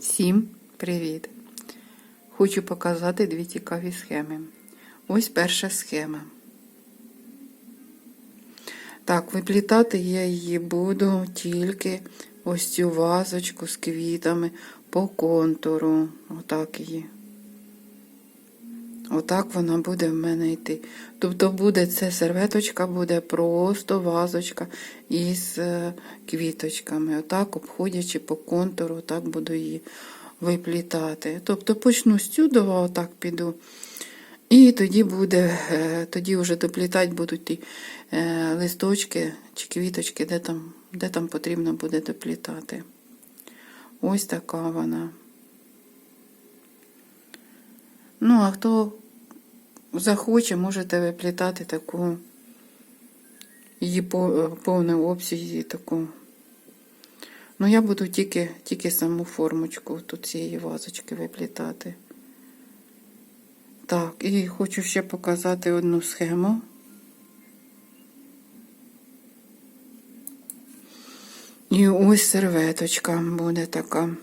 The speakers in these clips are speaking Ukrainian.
Всім привіт! Хочу показати дві цікаві схеми. Ось перша схема. Так, виплітати я її буду тільки ось цю вазочку з квітами по контуру. Отак її. Отак вона буде в мене йти. Тобто буде це серветочка, буде просто вазочка із е, квіточками. Отак, обходячи по контуру, отак буду її виплітати. Тобто почну з цюдова, отак піду. І тоді буде, е, тоді вже доплітати будуть ті е, листочки чи квіточки, де там, де там потрібно буде доплітати. Ось така вона. Ну, а хто захоче, можете виплітати таку її по- повний обсяг, таку. Ну, я буду тільки, тільки саму формочку тут цієї вазочки виплітати. Так, і хочу ще показати одну схему. І ось серветочка буде така.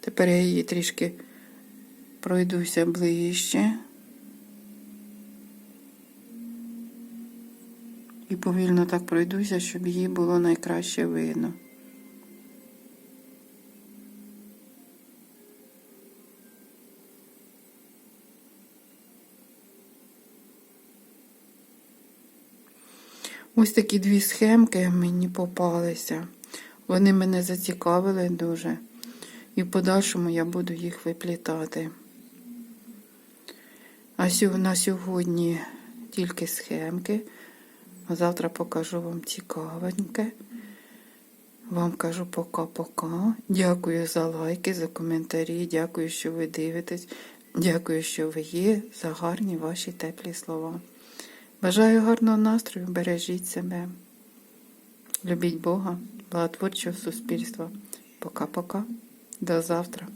Тепер я її трішки пройдуся ближче. І повільно так пройдуся, щоб її було найкраще видно. Ось такі дві схемки мені попалися. Вони мене зацікавили дуже. І в подальшому я буду їх виплітати. А на сьогодні тільки схемки. Завтра покажу вам цікавеньке. Вам кажу пока-пока. Дякую за лайки, за коментарі. Дякую, що ви дивитесь. Дякую, що ви є, за гарні ваші теплі слова. Бажаю гарного настрою, бережіть себе. Любіть Бога, благотворчого суспільства. Пока-пока. До завтра.